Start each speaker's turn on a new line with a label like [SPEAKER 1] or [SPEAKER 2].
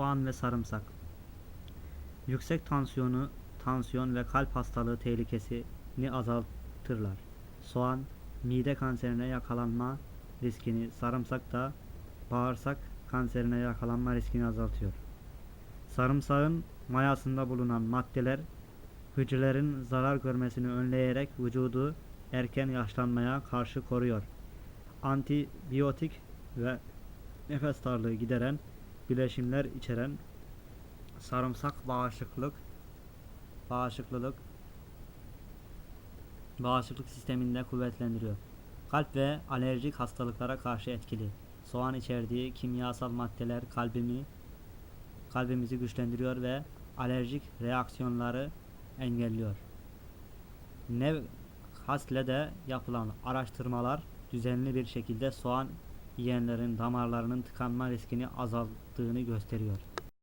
[SPEAKER 1] soğan ve sarımsak. Yüksek tansiyonu, tansiyon ve kalp hastalığı tehlikesini azaltırlar. Soğan, mide kanserine yakalanma riskini, sarımsak da bağırsak kanserine yakalanma riskini azaltıyor. Sarımsağın mayasında bulunan maddeler hücrelerin zarar görmesini önleyerek vücudu erken yaşlanmaya karşı koruyor. Antibiyotik ve nefes darlığı gideren bileşimler içeren sarımsak bağışıklık bağışıklılık bağışıklık sisteminde kuvvetlendiriyor. Kalp ve alerjik hastalıklara karşı etkili. Soğan içerdiği kimyasal maddeler kalbimi kalbimizi güçlendiriyor ve alerjik reaksiyonları engelliyor. Nevhasle de yapılan araştırmalar düzenli bir şekilde soğan yiyenlerin damarlarının tıkanma riskini azalttığını gösteriyor.